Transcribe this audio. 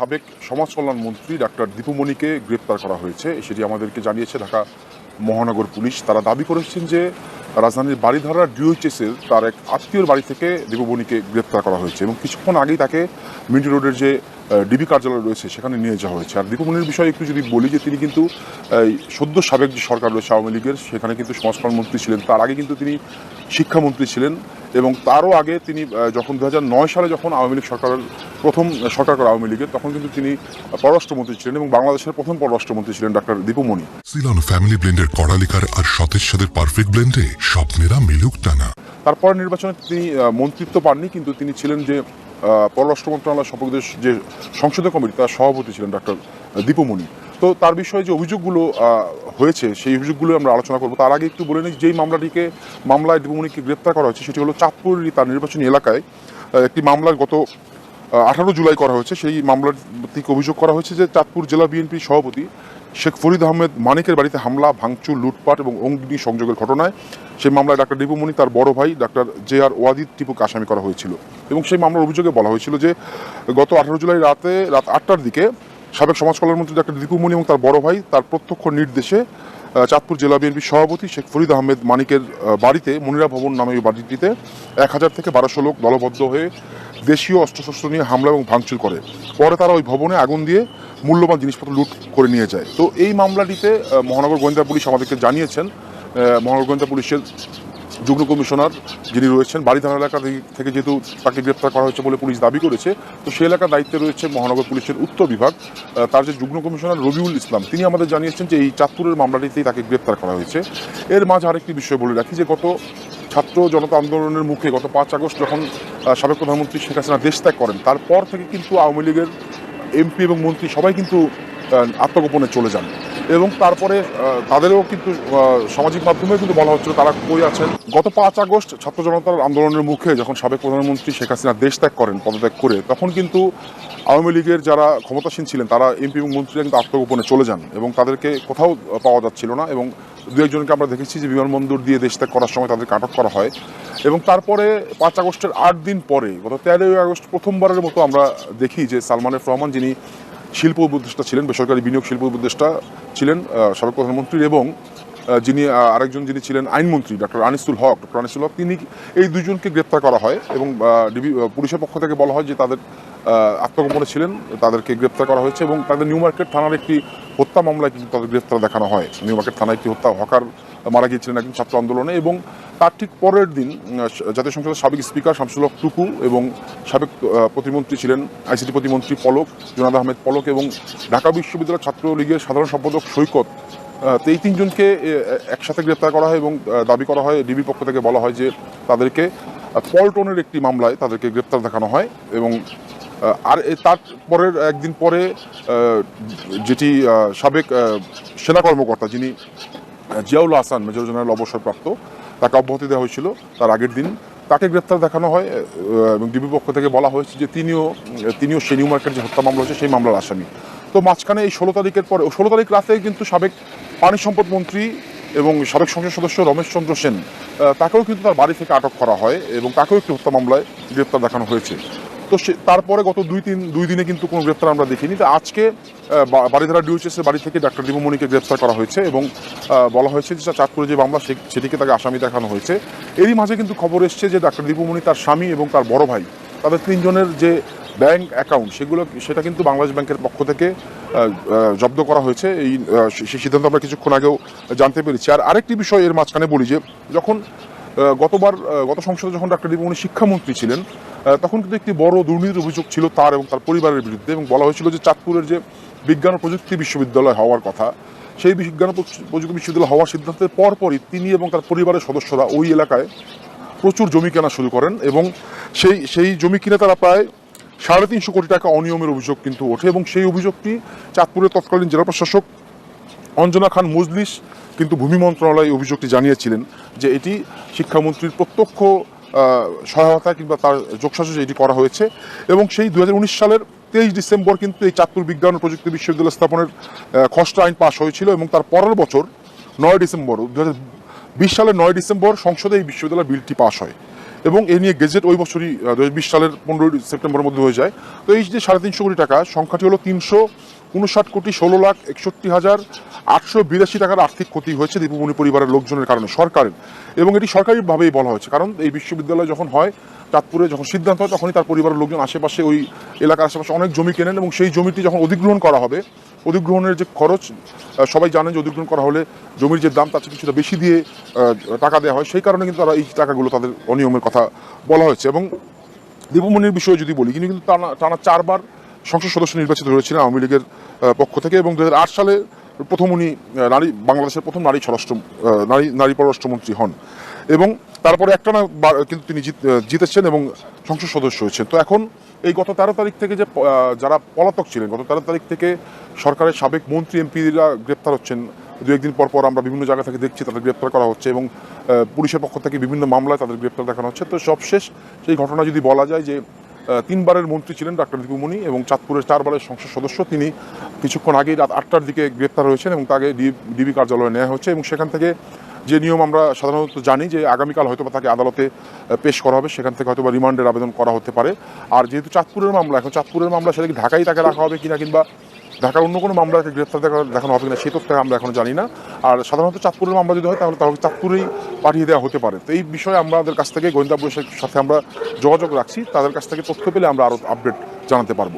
সাবেক সমাজ কল্যাণ মন্ত্রী ডাক্তার দীপুমণিকে গ্রেপ্তার করা হয়েছে। সেটি আমাদেরকে জানিয়েছে ঢাকা মহানগর পুলিশ। তারা দাবি করেছেন যে রাজধানীর বাড়িধারা ডিওএইচএসের তার এক আত্মীয়র বাড়ি থেকে দীপুমণিকে গ্রেপ্তার করা হয়েছে এবং কিছুক্ষণ আগেই তাকে মিন্টি রোডের যে ডিবি কার্যালয় রয়েছে সেখানে নিয়ে যাওয়া হয়েছে। আর দীপুমণির বিষয়ে একটু যদি বলি যে তিনি কিন্তু এই সদ্য সাবেক যে সরকার রয়েছে আওয়ামী লীগের সেখানে কিন্তু কল্যাণ মন্ত্রী ছিলেন। তার আগে কিন্তু তিনি শিক্ষামন্ত্রী ছিলেন এবং তারও আগে তিনি যখন দুহাজার নয় সালে যখন আওয়ামী লীগ সরকারের প্রথম সরকার করে আওয়ামী লীগের তখন কিন্তু তিনি পররাষ্ট্রমন্ত্রী ছিলেন এবং বাংলাদেশের প্রথম পররাষ্ট্রমন্ত্রী ছিলেন ডাক্তার দীপুমণি। সিলন ফ্যামিলি ব্লেন্ডের কড়ালিকার আর সতেজ সাদের পারফেক্ট ব্লেন্ডে স্বপ্নেরা মিলুক টানা। তারপর নির্বাচনে তিনি মন্ত্রিত্ব পাননি কিন্তু তিনি ছিলেন যে পররাষ্ট্র মন্ত্রণালয় সম্পর্কে যে সংসদীয় কমিটি, তার সভাপতি ছিলেন ডাক্তার দীপুমণি তো তার বিষয়ে যে অভিযোগগুলো হয়েছে, সেই অভিযোগগুলো আমরা আলোচনা করব। তার আগে একটু বলে নিই, যেই মামলাটিকে, মামলায় দীপুমণিকে গ্রেপ্তার করা হয়েছে, সেটি হলো চাঁদপুরেরই তার নির্বাচনী এলাকায় একটি মামলার গত আঠারো জুলাই করা হয়েছে। সেই মামলার থেকে অভিযোগ করা হয়েছে যে চাঁদপুর জেলা বিএনপির সভাপতি শেখ ফরিদ আহমেদ মানিকের বাড়িতে হামলা, ভাঙচুর, লুটপাট এবং অগ্নি সংযোগের ঘটনায় সেই মামলায় ডাক্তার দীপুমণি তার বড় ভাই ডাক্তার জে আর ওয়াদিদ টিপুকে আসামি করা হয়েছিল। এবং সেই মামলার অভিযোগে বলা হয়েছিল যে গত আঠারো জুলাই রাতে, রাত আটটার দিকে সাবেক সমাজ কল্যাণমন্ত্রী ডাক্তার দীপুমণি এবং তার বড় ভাই তার প্রত্যক্ষ নির্দেশে চাঁদপুর জেলা বিএনপির সভাপতি শেখ ফরিদ আহমেদ মানিকের বাড়িতে মনিরা ভবন নামে ওই বাড়িটিতে এক হাজার থেকে বারোশো লোক দলবদ্ধ হয়ে দেশীয় অস্ত্রশস্ত্র নিয়ে হামলা এবং ভাঙচুর করে। পরে তারা ওই ভবনে আগুন দিয়ে মূল্যবান জিনিসপত্র লুট করে নিয়ে যায়। তো এই মামলাটিতে মহানগর গোয়েন্দা পুলিশ আমাদেরকে জানিয়েছেন মহানগর গোয়েন্দা পুলিশের যুগ্ম কমিশনার যিনি রয়েছেন বাড়িধারা এলাকা থেকে- যেহেতু তাকে গ্রেপ্তার করা হয়েছে বলে পুলিশ দাবি করেছে, তো সেই এলাকার দায়িত্বে রয়েছে মহানগর পুলিশের উত্তর বিভাগ। তার যে যুগ্ম কমিশনার রবিউল ইসলাম, তিনি আমাদের জানিয়েছেন যে এই চাঁদপুরের মামলাটিতেই তাকে গ্রেপ্তার করা হয়েছে। এর মাঝে আরেকটি বিষয় বলে রাখি যে গত ছাত্র জনতা আন্দোলনের মুখে গত পাঁচ আগস্ট যখন সাবেক প্রধানমন্ত্রী শেখ হাসিনা দেশ ত্যাগ করেন, তারপর থেকে কিন্তু আওয়ামী লীগের এমপি এবং মন্ত্রী সবাই কিন্তু আত্মগোপনে চলে যান। এবং তারপরে তাদেরও কিন্তু সামাজিক মাধ্যমে কিন্তু বলা হচ্ছিল তারা কই আছেন। গত পাঁচ আগস্ট ছাত্র জনতার আন্দোলনের মুখে যখন সাবেক প্রধানমন্ত্রী শেখ হাসিনা দেশ ত্যাগ করেন, পদত্যাগ করে, তখন কিন্তু আওয়ামী লীগের যারা ক্ষমতাসীন ছিলেন, তারা এমপি এবং মন্ত্রীরা কিন্তু আত্মগোপনে চলে যান এবং তাদেরকে কোথাও পাওয়া যাচ্ছিল না এবং দু একজনকে আমরা দেখেছি যে বিমানবন্দর দিয়ে দেশ ত্যাগ করার সময় তাদেরকে আটক করা হয়। এবং তারপরে পাঁচ আগস্টের আট দিন পরে, গত তেরোই আগস্ট প্রথমবারের মতো আমরা দেখি যে সালমান এফ রহমান, যিনি শিল্প উপদেষ্টা ছিলেন, বেসরকারি বিনিয়োগ শিল্প উপদেষ্টা ছিলেন সাবেক প্রধানমন্ত্রী এবং যিনি আরেকজন যিনি ছিলেন আইনমন্ত্রী, ডক্টর আনিসুল হক, ডক্টর আনিসুল হক, তিনি এই দুজনকে গ্রেপ্তার করা হয় এবং ডিবি পুলিশের পক্ষ থেকে বলা হয় যে তাদের আত্মগোপনে ছিলেন, তাদেরকে গ্রেপ্তার করা হয়েছে এবং তাদের নিউ মার্কেট থানার একটি হত্যা মামলায় কিন্তু তাদের গ্রেফতার দেখানো হয়। নিউ মার্কেট থানায় একটি হত্যা হকার মারা গিয়েছিলেন একজন ছাত্র আন্দোলনে এবং তার ঠিক পরের দিন জাতীয় সংসদের সাবেক স্পিকার শামসুল হক টুকু এবং সাবেক প্রতিমন্ত্রী ছিলেন আইসিটি প্রতিমন্ত্রী পলক জোনাদ আহমেদ পলক এবং ঢাকা বিশ্ববিদ্যালয় ছাত্রলীগের সাধারণ সম্পাদক সৈকত। এই তিনজনকে একসাথে গ্রেপ্তার করা হয় এবং দাবি করা হয় ডিবির পক্ষ থেকে বলা হয় যে তাদেরকে পল্টনের একটি মামলায় তাদেরকে গ্রেপ্তার দেখানো হয় এবং আর এ তারপরের একদিন পরে যেটি সাবেক সেনা কর্মকর্তা যিনি জিয়াউল হাসান, মেজর জেনারেল অবসরপ্রাপ্ত, তাকে অব্যাহতি দেওয়া হয়েছিল তার আগের দিন। তাকে গ্রেপ্তার দেখানো হয় এবং ডিবি পক্ষ থেকে বলা হয়েছে যে তিনিও তিনিও সেই নিউ মার্কেট যে হত্যা মামলা হয়েছে, সেই মামলার আসামি। তো মাঝখানে এই ষোলো তারিখের পরে ষোলো তারিখ রাতে কিন্তু সাবেক পানি সম্পদ মন্ত্রী এবং সাবেক সংসদ সদস্য রমেশ চন্দ্র সেন তাকেও কিন্তু তার বাড়ি থেকে আটক করা হয় এবং তাকেও একটি হত্যা মামলায় গ্রেপ্তার দেখানো হয়েছে। তো সে তারপরে গত দুই তিন দুই দিনে কিন্তু কোনো গ্রেপ্তার আমরা দেখিনি। তো আজকে বাড়িধারা ডিউচেসের বাড়ি থেকে ডাক্তার দীপমণিকে গ্রেপ্তার করা হয়েছে এবং বলা হয়েছে যে চাঁদপুরে যে মামলা সেটিকে তাকে আসামি দেখানো হয়েছে। এরই মাঝে কিন্তু খবর এসছে যে ডাক্তার দীপমণি তার স্বামী এবং তার বড় ভাই, তাদের তিনজনের যে ব্যাংক অ্যাকাউন্ট, সেগুলো সেটা কিন্তু বাংলাদেশ ব্যাংকের পক্ষ থেকে জব্দ করা হয়েছে। এই সেই সিদ্ধান্ত আমরা কিছুক্ষণ আগেও জানতে পেরেছি। আর আরেকটি বিষয় এর মাঝখানে বলি যে, যখন গতবার গত সংসদে যখন ডাক্তার দীপমণি শিক্ষামন্ত্রী ছিলেন তখন কিন্তু একটি বড় দুর্নীতির অভিযোগ ছিল তার এবং তার পরিবারের বিরুদ্ধে এবং বলা হয়েছিল যে চাঁদপুরের যে বিজ্ঞান ও প্রযুক্তি বিশ্ববিদ্যালয় হওয়ার কথা, সেই বিজ্ঞান প্রযুক্তি বিশ্ববিদ্যালয় হওয়ার সিদ্ধান্তের পরপরই তিনি এবং তার পরিবারের সদস্যরা ওই এলাকায় প্রচুর জমি কেনা শুরু করেন এবং সেই সেই জমি কিনে তারা প্রায় সাড়ে তিনশো কোটি টাকা অনিয়মের অভিযোগ কিন্তু ওঠে এবং সেই অভিযোগটি চাঁদপুরের তৎকালীন জেলা প্রশাসক অঞ্জনা খান মজলিস কিন্তু ভূমি মন্ত্রণালয় অভিযোগটি জানিয়েছিলেন যে এটি শিক্ষামন্ত্রীর প্রত্যক্ষ সহায়তা কিংবা তার যোগসাজে এটি করা হয়েছে এবং সেই দুহাজার উনিশ সালের তেইশ ডিসেম্বর কিন্তু এই চাঁদপুর বিজ্ঞান ও প্রযুক্তি বিশ্ববিদ্যালয় স্থাপনের খসড়া আইন পাশ হয়েছিল এবং তার পরের বছর নয় ডিসেম্বর দু বিশ সালের নয় ডিসেম্বর সংসদে এই বিশ্ববিদ্যালয় বিলটি পাশ হয় এবং এ নিয়ে গেজেট ওই বছরই দু সালের পনেরোই সেপ্টেম্বরের মধ্যে হয়ে যায়। তো এই যে সাড়ে তিনশো কোটি টাকা, সংখ্যাটি হলো তিনশো উনষাট কোটি ষোলো লাখ একষট্টি হাজার আটশো বিরাশি টাকার আর্থিক ক্ষতি হয়েছে দীপুমণি পরিবারের লোকজনের কারণে সরকারের। এবং এটি সরকারিভাবেই বলা হয়েছে, কারণ এই বিশ্ববিদ্যালয় যখন হয়, চাঁদপুরে যখন সিদ্ধান্ত হয়, তখনই তার পরিবারের লোকজন আশেপাশে ওই এলাকার আশেপাশে অনেক জমি কেনেন এবং সেই জমিটি যখন অধিগ্রহণ করা হবে, অধিগ্রহণের যে খরচ সবাই জানেন যে অধিগ্রহণ করা হলে জমির যে দাম তার চেয়ে কিছুটা বেশি দিয়ে টাকা দেওয়া হয়। সেই কারণে কিন্তু তারা এই টাকাগুলো তাদের অনিয়মের কথা বলা হয়েছে। এবং দীপমণির বিষয়ে যদি বলি কিন্তু টানা টানা চারবার সংসদ সদস্য নির্বাচিত হয়েছিলেন আওয়ামী লীগের পক্ষ থেকে এবং দুহাজার আট সালে প্রথম উনি নারী, বাংলাদেশের প্রথম নারী স্বরাষ্ট্র নারী নারী পররাষ্ট্রমন্ত্রী হন। এবং তারপরে একটা না কিন্তু তিনি জিত- জিতেছেন এবং সংসদ সদস্য হয়েছেন। তো এখন এই গত তেরো তারিখ থেকে যে যারা পলাতক ছিলেন, গত তেরো তারিখ থেকে সরকারের সাবেক মন্ত্রী, এমপিরা গ্রেপ্তার হচ্ছেন। দু একদিন পর পর আমরা বিভিন্ন জায়গা থেকে দেখছি তাদের গ্রেপ্তার করা হচ্ছে এবং পুলিশের পক্ষ থেকে বিভিন্ন মামলায় তাদের গ্রেপ্তার দেখানো হচ্ছে। তো সবশেষ সেই ঘটনা যদি বলা যায় যে তিনবারের মন্ত্রী ছিলেন ডাক্তার দীপুমণি এবং চাঁদপুরের চারবারের সংসদ সদস্য। তিনি কিছুক্ষণ আগেই রাত আটটার দিকে গ্রেপ্তার হয়েছেন এবং তাকে ডিবি কার্যালয়ে নেওয়া হচ্ছে এবং সেখান থেকে যে নিয়ম আমরা সাধারণত জানি যে আগামীকাল হয়তো তাকে আদালতে পেশ করা হবে, সেখান থেকে হয়তো রিমান্ডের আবেদন করা হতে পারে। আর যেহেতু চাঁদপুরের মামলা, এখন চাঁদপুরের মামলা সেটা কি ঢাকায় তাকে রাখা হবে কিনা কিংবা ঢাকার অন্য কোনো মামলাকে গ্রেপ্তার দেখা দেখানো হবে কিনা সেই তথ্য আমরা এখনও জানি না। আর সাধারণত চাঁদপুরের মামলা যদি হয়, তাহলে তাহলে চাঁদপুরেই পাঠিয়ে দেওয়া হতে পারে। তো এই বিষয়ে আমাদের কাছ থেকে গোয়েন্দা পুলিশের সাথে আমরা যোগাযোগ রাখছি। তাদের কাছ থেকে তথ্য পেলে আমরা আরও আপডেট জানাতে পারব।